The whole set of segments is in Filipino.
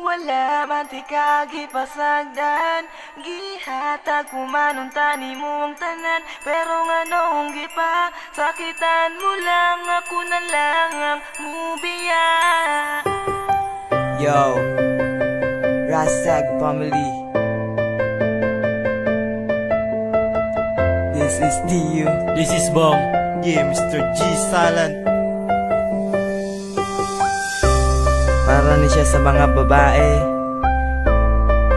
Wala man ti kagipasagdan Gihatag kumanon tani mo ang tanan Pero nga noong gipa Sakitan mo lang ako na lang ang mubiya Yo, Rastag family. This is Dio. This is Bong. Yeah, Mr. G Silent. Siya sa mga babae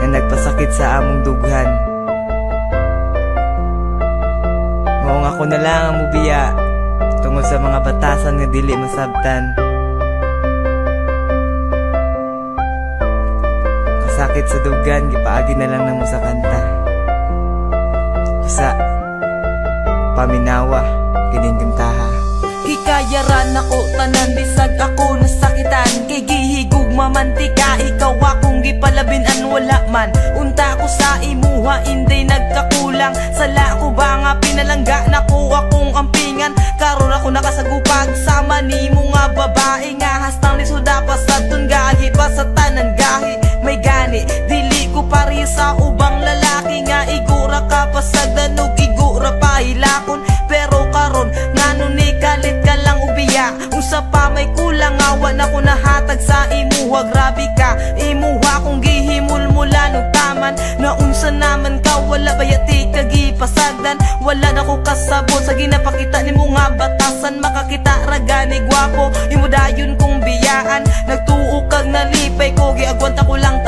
na nagpasakit sa among dughan. Mao nga ako na lang ang mubiya tungod sa mga batasan nga dili masabtan. Kasakit sa dugan, gipaagi na lang namo sa kanta. Sa paminawa, kining kantaha. Hikayaran ako tanan bisag ako nasakitan. Kay gihigug mamantika ikaw akong gipalabinan. Wala man Unta ko sa imuha hindi nagkakulang. Sala ko ba nga pinalangga na ko akong ampingan. Karon ako nakasagupag sama ni mo nga babae ka. Imuha kung gihimul mula no taman. Na unsa naman ka wala bayati ka gipasagdan? Wala na ko kasabot sa ginapakita ni mo nga batasan. Makakita ragani gwapo imo dayon kong biyaan. Nagtuo kag nalipay ko giagwanta ko lang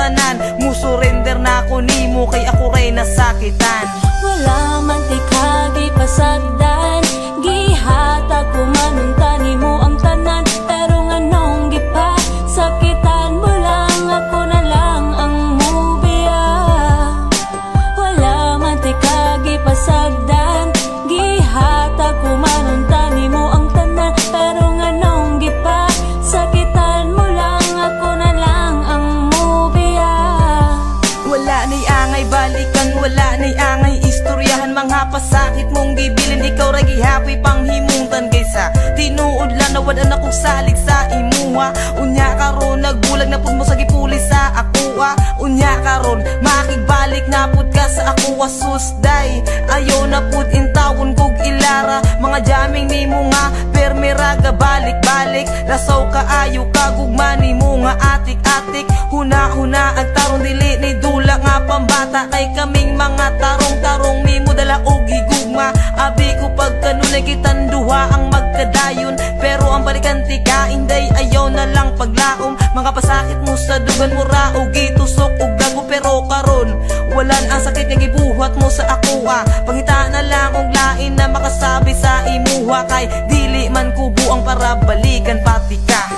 akong salig sa imuha Unya karon nagbulag na pud mo sa gipuli sa akuha Unya karon makigbalik na pud ka sa akuha susday Ayaw na pud intawon kog ilara. Mga jaming ni mo nga permiraga balik-balik. Lasaw ka ayo ka gugma ni mo nga atik-atik. Huna-huna ang tarong dili ni dula nga pambata. Kay kaming mga tarong-tarong mi mo dala og Abi ko pagkanunay kitan duha ang magkadayon. Pero ang balikan tika inday ayaw na lang paglaom Mga pasakit mo sa dugan mo ra og gitusok og gago pero karon Walan ang sakit nga gibuhat mo sa ako ah Pangita na lang og lain na makasabi sa imuha Kay dili man kubo ang para balikan pati ka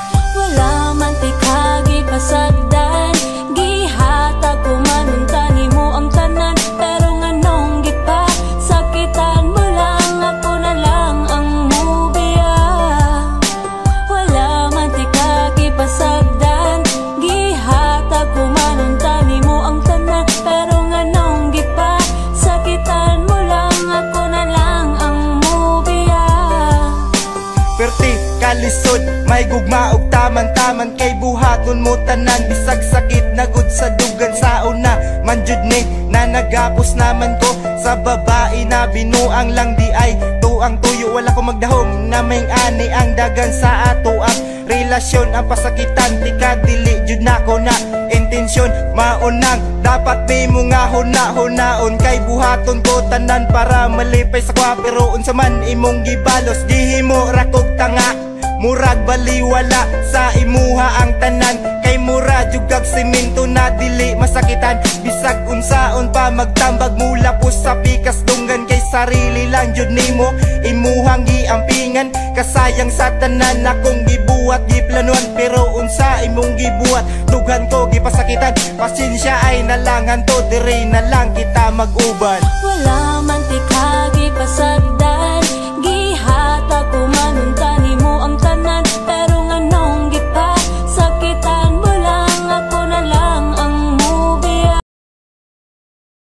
Kalisod, may gugma og taman-taman Kay buhaton mo tanan, bisag sakit Nagod sa dugan sa una. Manjud ni, na nagapos naman ko. Sa babae na binuang lang di ay Tuang tuyo, wala ko magdahom Na may ani ang dagan sa ato ang relasyon. Ang pasakitan, di ka dili Jud na ko na intensyon. Maunang, dapat di mo nga huna-hunaon. Kay buhaton ko tanan para malipay sa kwa. Pero unsa man imong gibalos, gihimo rakog tanga Murag baliwala sa imuha ang tanan. Kay mura jugag simento na dili masakitan. Bisag unsaon pa magtambag mula po sa pikas dunggan Kay sarili lang jud nimo imuhang giampingan. Kasayang sa tanan akong gibuhat giplanuan. Pero unsa imong gibuhat dughan ko gipasakitan. Pasensya ay nalangan to dire na lang kita mag-uban. Wala